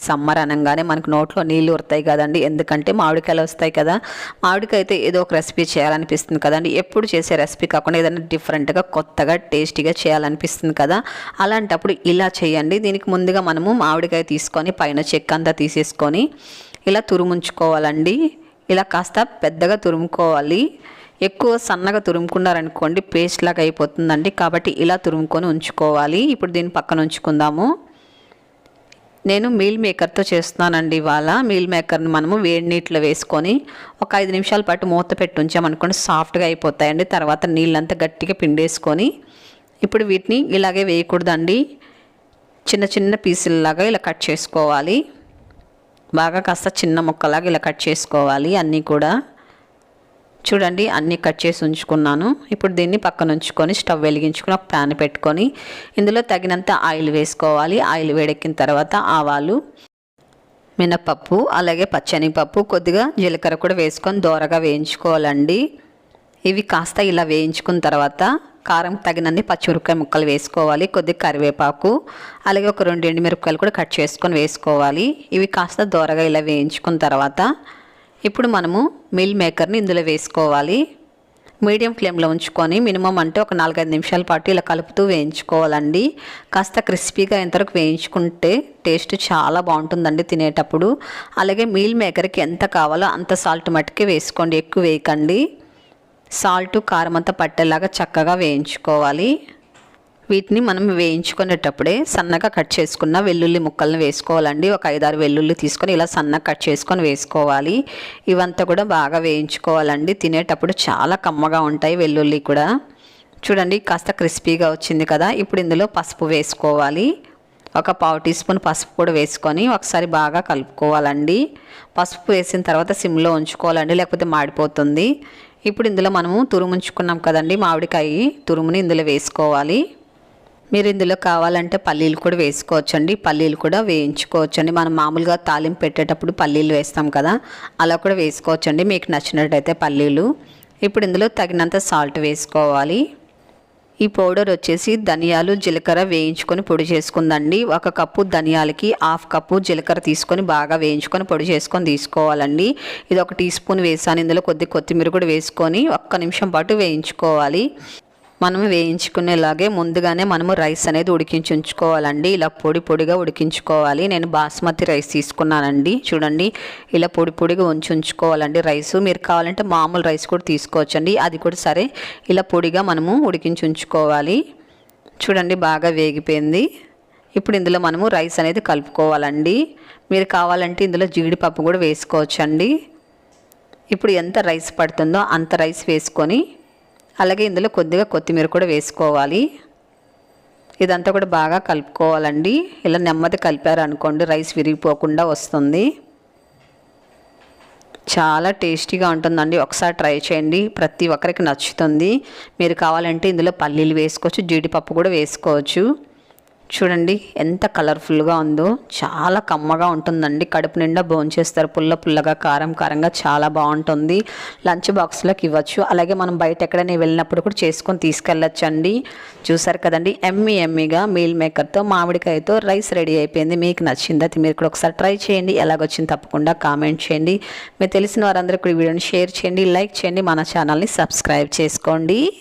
Summer అనగానే మనకు నోట్లో నీళ్ళు ఉరుతాయి కదండి. ఎందుకంటే మామిడికాయలు వస్తాయి కదా. మామిడికాయ అయితే ఏదో ఒక రెసిపీ చేయాలనిపిస్తుంది కదండి. ఎప్పుడు చేసే రెసిపీ కాకుండా ఏదైనా డిఫరెంట్గా కొత్తగా టేస్టీగా చేయాలనిపిస్తుంది కదా. అలాంటప్పుడు ఇలా చేయండి. దీనికి ముందుగా మనము మామిడికాయ తీసుకొని పైన చెక్క అంతా తీసేసుకొని ఇలా తురుముంచుకోవాలండి. ఇలా కాస్త పెద్దగా తురుముకోవాలి. ఎక్కువ సన్నగా తురుముకున్నారనుకోండి పేస్ట్ లాగా అయిపోతుందండి. కాబట్టి ఇలా తురుముకొని ఉంచుకోవాలి. ఇప్పుడు దీన్ని పక్కన ఉంచుకుందాము. నేను మీల్ మేకర్తో చేస్తున్నానండి ఇవాళ. మీల్ మేకర్ని మనము వేడి నీటిలో వేసుకొని ఒక ఐదు నిమిషాల పాటు మూత పెట్టి ఉంచామనుకోండి సాఫ్ట్గా అయిపోతాయండి. తర్వాత నీళ్ళంతా గట్టిగా పిండేసుకొని ఇప్పుడు వీటిని ఇలాగే వేయకూడదండి. చిన్న చిన్న పీసుల్లాగా ఇలా కట్ చేసుకోవాలి. బాగా కాస్త చిన్న ముక్కలాగా ఇలా కట్ చేసుకోవాలి. అన్నీ కూడా చూడండి అన్నీ కట్ చేసి ఉంచుకున్నాను. ఇప్పుడు దీన్ని పక్కన ఉంచుకొని స్టవ్ వెలిగించుకుని ఒక ప్యాన్ పెట్టుకొని ఇందులో తగినంత ఆయిల్ వేసుకోవాలి. ఆయిల్ వేడెక్కిన తర్వాత ఆవాలు మినపప్పు అలాగే పచ్చనిపప్పు కొద్దిగా జీలకర్ర కూడా వేసుకొని దోరగా వేయించుకోవాలండి. ఇవి కాస్త ఇలా వేయించుకున్న తర్వాత కారం తగినన్ని పచ్చిమిరపకాయ ముక్కలు వేసుకోవాలి. కొద్దిగా కరివేపాకు అలాగే ఒక రెండు ఎండుమిరపకాయలు కూడా కట్ చేసుకొని వేసుకోవాలి. ఇవి కాస్త దోరగా ఇలా వేయించుకున్న తర్వాత ఇప్పుడు మనము మిల్ మేకర్ని ఇందులో వేసుకోవాలి. మీడియం ఫ్లేమ్లో ఉంచుకొని మినిమం అంటే ఒక నాలుగైదు నిమిషాల పాటు ఇలా కలుపుతూ వేయించుకోవాలండి. కాస్త క్రిస్పీగా ఎంతవరకు వేయించుకుంటే టేస్ట్ చాలా బాగుంటుందండి తినేటప్పుడు. అలాగే మీల్ మేకర్కి ఎంత కావాలో అంత సాల్ట్ మట్టుకే వేసుకోండి ఎక్కువ వేయకండి. సాల్ట్ కారం అంతా పట్టేలాగా చక్కగా వేయించుకోవాలి. వీటిని మనం వేయించుకునేటప్పుడే సన్నగా కట్ చేసుకున్న వెల్లుల్లి ముక్కలను వేసుకోవాలండి. ఒక ఐదారు వెల్లుల్లి తీసుకొని ఇలా సన్నగా కట్ చేసుకొని వేసుకోవాలి. ఇవంతా కూడా బాగా వేయించుకోవాలండి. తినేటప్పుడు చాలా కమ్మగా ఉంటాయి వెల్లుల్లి కూడా. చూడండి కాస్త క్రిస్పీగా వచ్చింది కదా. ఇప్పుడు ఇందులో పసుపు వేసుకోవాలి. ఒక పావు టీ స్పూన్ పసుపు కూడా వేసుకొని ఒకసారి బాగా కలుపుకోవాలండి. పసుపు వేసిన తర్వాత సిమ్లో ఉంచుకోవాలండి లేకపోతే మాడిపోతుంది. ఇప్పుడు ఇందులో మనము తురుముంచుకున్నాం కదండి మామిడికాయ తురుముని ఇందులో వేసుకోవాలి. మీరు ఇందులో కావాలంటే పల్లీలు కూడా వేసుకోవచ్చండి. పల్లీలు కూడా వేయించుకోవచ్చండి. మనం మామూలుగా తాలింపు పెట్టేటప్పుడు పల్లీలు వేస్తాం కదా అలా కూడా వేసుకోవచ్చండి. మీకు నచ్చినట్టయితే పల్లీలు. ఇప్పుడు ఇందులో తగినంత సాల్ట్ వేసుకోవాలి. ఈ పౌడర్ వచ్చేసి ధనియాలు జీలకర్ర వేయించుకొని పొడి చేసుకుందండి. ఒక కప్పు ధనియాలకి హాఫ్ కప్పు జీలకర్ర తీసుకొని బాగా వేయించుకొని పొడి చేసుకొని తీసుకోవాలండి. ఇది ఒక టీ స్పూన్ వేసాను. ఇందులో కొద్ది కొత్తిమీర కూడా వేసుకొని ఒక్క నిమిషం పాటు వేయించుకోవాలి. మనం వేయించుకునేలాగే ముందుగానే మనము రైస్ అనేది ఉడికించి ఉంచుకోవాలండి. ఇలా పొడి పొడిగా ఉడికించుకోవాలి. నేను బాస్మతి రైస్ తీసుకున్నానండి. చూడండి ఇలా పొడి పొడిగా ఉంచి ఉంచుకోవాలండి రైస్. మీరు కావాలంటే మామూలు రైస్ కూడా తీసుకోవచ్చండి. అది కూడా సరే ఇలా పొడిగా మనము ఉడికించి ఉంచుకోవాలి. చూడండి బాగా వేగిపోయింది. ఇప్పుడు ఇందులో మనము రైస్ అనేది కలుపుకోవాలండి. మీరు కావాలంటే ఇందులో జీడిపప్పు కూడా వేసుకోవచ్చండి. ఇప్పుడు ఎంత రైస్ పడుతుందో అంత రైస్ వేసుకొని అలాగే ఇందులో కొద్దిగా కొత్తిమీర కూడా వేసుకోవాలి. ఇదంతా కూడా బాగా కలుపుకోవాలండి. ఇలా నెమ్మది కలిపారు అనుకోండి రైస్ విరిగిపోకుండా వస్తుంది. చాలా టేస్టీగా ఉంటుందండి. ఒకసారి ట్రై చేయండి. ప్రతి ఒక్కరికి నచ్చుతుంది. మీరు కావాలంటే ఇందులో పల్లీలు వేసుకోవచ్చు జీడిపప్పు కూడా వేసుకోవచ్చు. చూడండి ఎంత కలర్ఫుల్గా ఉందో. చాలా కమ్మగా ఉంటుందండి. కడుపు నిండా భోంచేస్తారు పుల్ల పుల్లగా కారం కారంగా చాలా బాగుంటుంది. లంచ్ బాక్స్లోకి ఇవ్వచ్చు. అలాగే మనం బయట ఎక్కడైనా వెళ్ళినప్పుడు కూడా చేసుకొని తీసుకెళ్ళొచ్చండి. చూసారు కదండి ఎమ్మి ఎమ్మిగా మీల్ మేకర్తో మామిడికాయతో రైస్ రెడీ అయిపోయింది. మీకు నచ్చింది మీరు కూడా ఒకసారి ట్రై చేయండి. ఎలాగొచ్చింది తప్పకుండా కామెంట్ చేయండి. మీరు తెలిసిన వారందరూ కూడా వీడియోని షేర్ చేయండి లైక్ చేయండి. మన ఛానల్ని సబ్స్క్రైబ్ చేసుకోండి.